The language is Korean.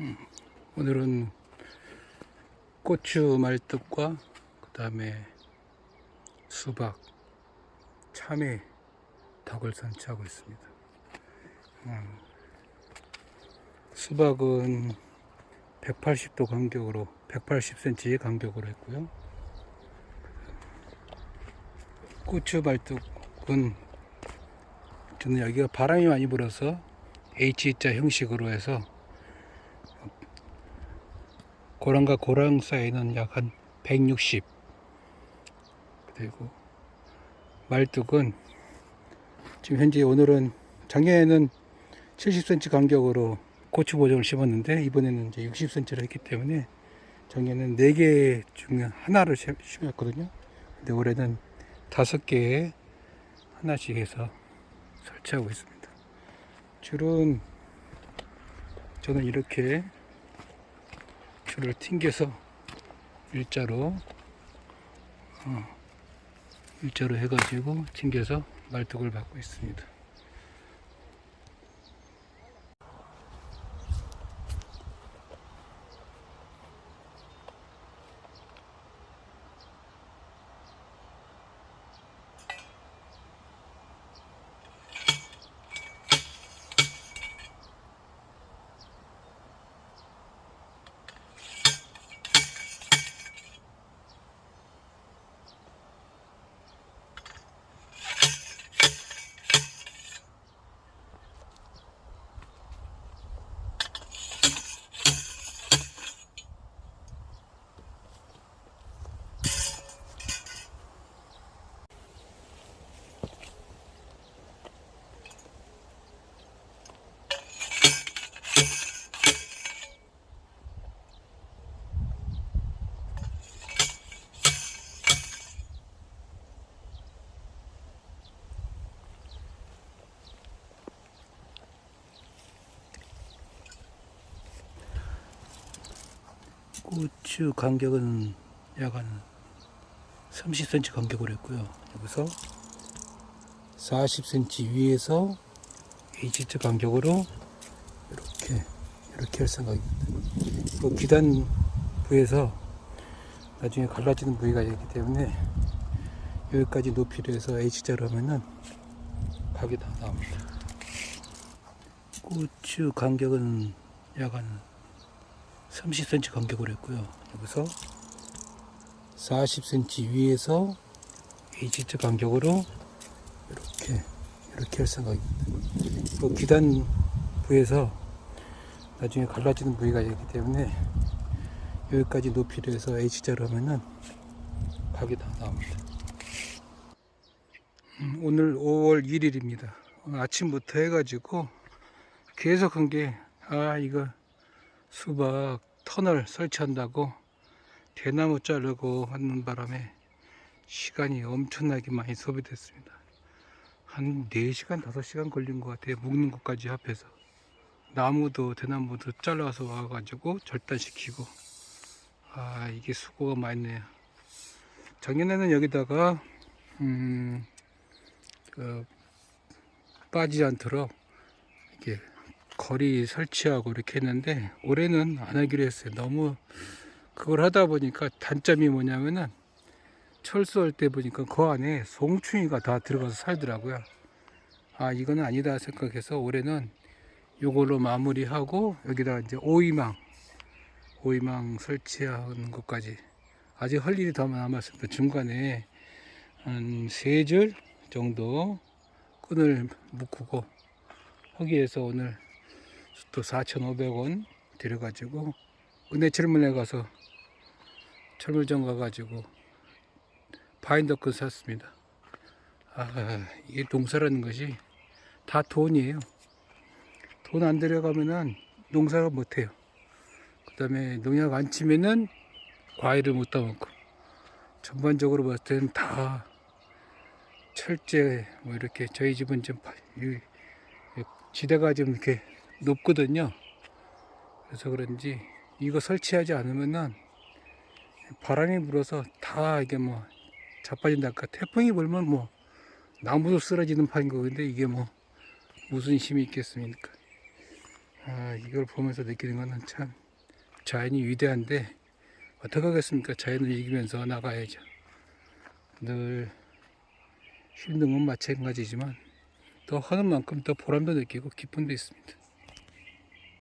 음, 오늘은 고추 말뚝과 그 다음에 수박, 참외 덕을 선취하고 있습니다. 음, 수박은 180도 간격으로 180cm의 간격으로 했고요. 고추 말뚝은 저는 여기가 바람이 많이 불어서 H자 형식으로 해서 고랑과 고랑 사이는 약 한 160 그리고 말뚝은 지금 현재 오늘은 작년에는 70cm 간격으로 고추 보정을 심었는데 이번에는 이제 60cm를 했기 때문에 작년에는 4개 중에 하나를 심- 심었거든요. 근데 올해는 5개에 하나씩 해서 설치하고 있습니다. 줄은 저는 이렇게 줄을 튕겨서 일자로 어, 일자로 해가지고 튕겨서 말뚝을 받고 있습니다. 고추 간격은 약 한 30cm 간격으로 했고요. 여기서 40cm 위에서 H자 간격으로 이렇게 이렇게 할 생각입니다. 그 기단 부에서 나중에 갈라지는 부위가 있기 때문에 여기까지 높이로 해서 H자로 하면은 각이 다 나옵니다. 고추 간격은 약 한 30cm 간격으로 했고요. 여기서 40cm 위에서 H자 간격으로 이렇게 이렇게 할 생각입니다. 그 기단 부에서 나중에 갈라지는 부위가 있기 때문에 여기까지 높이로 해서 H자로 하면은 각이 다 나옵니다. 음, 오늘 5월 1일입니다. 오늘 아침부터 해가지고 계속 한 게 아 이거 수박 터널 설치한다고 대나무 자르고 하는 바람에 시간이 엄청나게 많이 소비됐습니다. 한 4시간, 5시간 걸린 것 같아요. 묶는 것까지 합해서. 나무도 대나무도 잘라서 와가지고 절단시키고. 아, 이게 수고가 많네요. 작년에는 여기다가, 음, 그, 빠지지 않도록 이렇게 거리 설치하고 이렇게 했는데 올해는 안 하기로 했어요. 너무 그걸 하다 보니까 단점이 뭐냐면은 철수할 때 보니까 그 안에 송충이가 다 들어가서 살더라고요. 아 이거는 아니다 생각해서 올해는 요걸로 마무리하고 여기다 이제 오이망 오이망 설치하는 것까지 아직 할 일이 더 남았습니다. 중간에 한 세 줄 정도 끈을 묶고 거기에서 오늘 또 4,500원 들여가지고 은혜 철물에 가서 철물점 가가지고 바인더끈 샀습니다. 아, 이게 농사라는 것이 다 돈이에요. 돈 안 들여가면은 농사가 못해요. 그 다음에 농약 안 치면은 과일을 못 따먹고 전반적으로 봤을 때는 다 철제 뭐 이렇게 저희 집은 좀 바- 이- 이 지대가 좀 이렇게 높거든요. 그래서 그런지 이거 설치하지 않으면은 바람이 불어서 다 이게 뭐 자빠진달까 태풍이 불면 뭐 나무도 쓰러지는 판인 거근데 이게 뭐 무슨 힘이 있겠습니까? 아, 이걸 보면서 느끼는 거는 참 자연이 위대한데 어떡하겠습니까? 자연을 이기면서 나가야죠. 늘 힘든 건 마찬가지지만 더 하는 만큼 더 보람도 느끼고 기쁨도 있습니다.